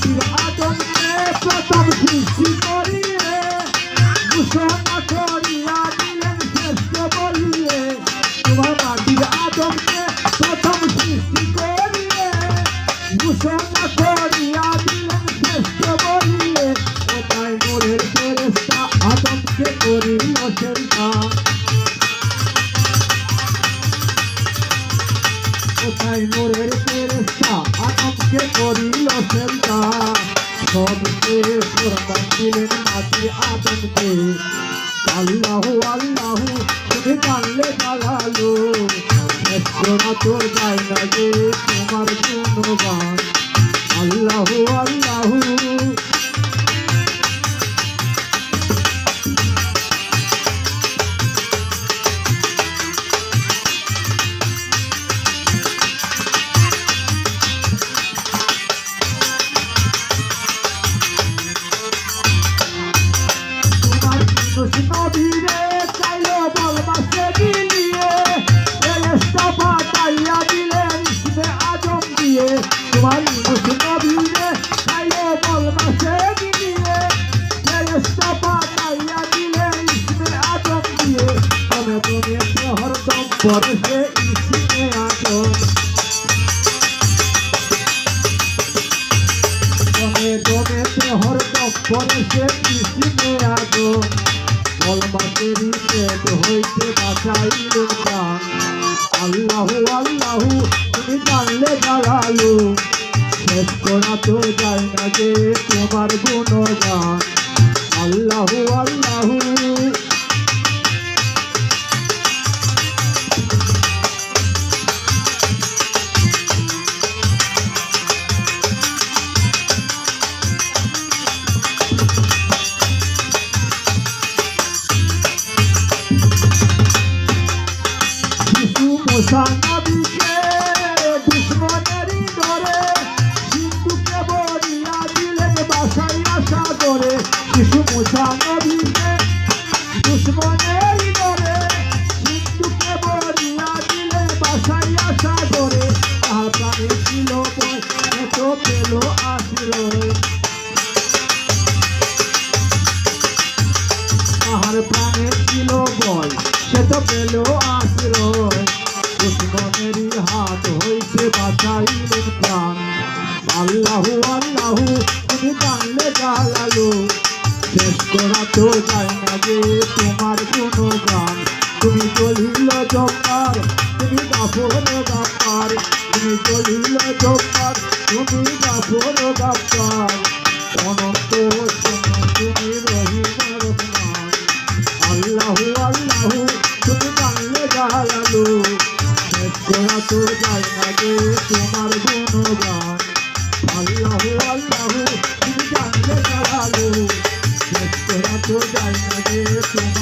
মাটির আদমকে প্রথম সৃষ্টি করিয়ে ঘোষণা করিয়া দিলেন শ্রেষ্ঠ বলিয়ে তোমার মাটির আদমকে প্রথম সৃষ্টি করিয়ে ঘোষণা করিয়া দিলেন শ্রেষ্ঠ বলিয়ে কোথায় মোরের ফেরেস্তা আদমকে করিল সেন্তা কোথায় মোরের ফেরেস্তা আদমকে করিল চিন্তা সবকে কোরবান দিলেন মাটির আদমকে। আল্লাহ আল্লাহ, তুমি জানলে জালালো তোর যায় না তোমার গুণগান। আল্লাহ আল্লাহ হরদম পরে ইসমে আজম দমে দমেতে হরদম পরেছে কৃষ্ণে আগুন কলমাতেরই পেট হইতে বাঁচাইলেন প্রাণ আল্লাহু আল্লাহু শিশু মশা নবীকে দুশ্মনেরই ধরে সিন্ধুকে বলিয়া দিলেন বাসাইয়া সাগরে শিশু মশা নবীকে দুশ্মনেরই ধরে সিন্ধুকে বলিয়া দিলেন বাসাইয়া সাগরে প্রাণে ছিল এত পেল আশ্রয় তাহার প্রাণে ছিল বয় সে তো পেল আশ্রয় তুমি জানলে জালালো শেষ করা তো যায় না যে তোমার কোনো গান তুমি চলিল জব্বার, তুমি গাফর গাপ্পার তুমি চলিল জব্বার, তুমি গাফর গাপ্পার অনন্ত তুমি রহিম রহমান আল্লাহু আল্লাহু, তুমি জানলে জালালু শেষ করা তো যায় না যে তোমার গুণগান। আল্লাহু আল্লাহু তুমি জানলে জালালু শেষ তো যায় যে তোমার